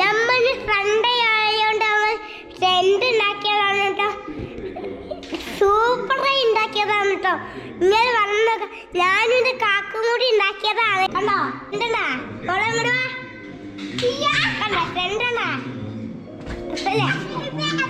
നമ്മൾ സൺഡേ ആയതുകൊണ്ട് അവൻ സെൻഡ് ഉണ്ടാക്കിയതാണ് കേട്ടോ. സൂപ്പറായി ഉണ്ടാക്കിയതാണ് കേട്ടോ. ഇങ്ങനെ വന്ന ഞാനും ഇത് കാക്കും കൂടി ഉണ്ടാക്കിയതാണ്. കണ്ടോ? എന്താ മോളെ ഇങ്ങോട്ട് വാ. കണ്ടോ? സെന്റെന്നാ ഞങ്ങൾ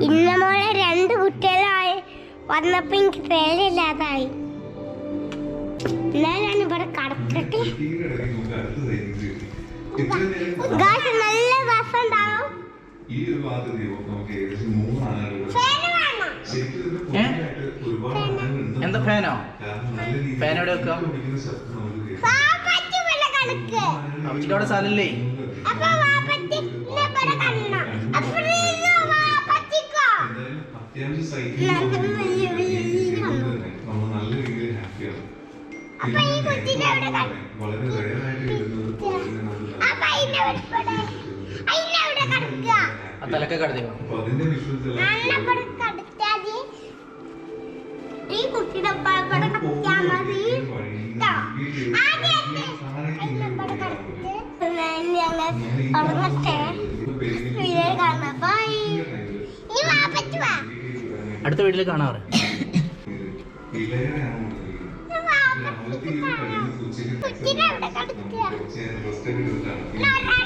ഇന്ന മോളെ രണ്ട് കുട്ടികളായി. വന്നപ്പോ എനിക്ക് പേരില്ലാതായി. എന്നാലാണ് ഇവിടെ കടക്കട്ടെ. നല്ല രസം ഉണ്ടാവും. ഈ ഒരു ഭാഗത്ത് നമുക്ക് ഏകദേശം മൂന്ന് ആനകളുടെ ഫാന് വേണം? ശരിക്കും ഇതിന്റെ ഏ? പുറകിലായിട്ട് ഒരുപാട് ആനകൾ കടക്കുക. ആ തലക്കെ കടത്തിയോ അപ്പൊ അതിന്റെ വിഷ്വൽസ് നല്ലപോലെ കടത്താതി ഈ കുട്ടിയുടെ മതി. അടുത്ത വീട്ടിൽ കാണാറ്? വാപ്പച്ചി എവിടെ കടത്തുക റെസ്റ്റ് എടുത്തിട്ടാണ്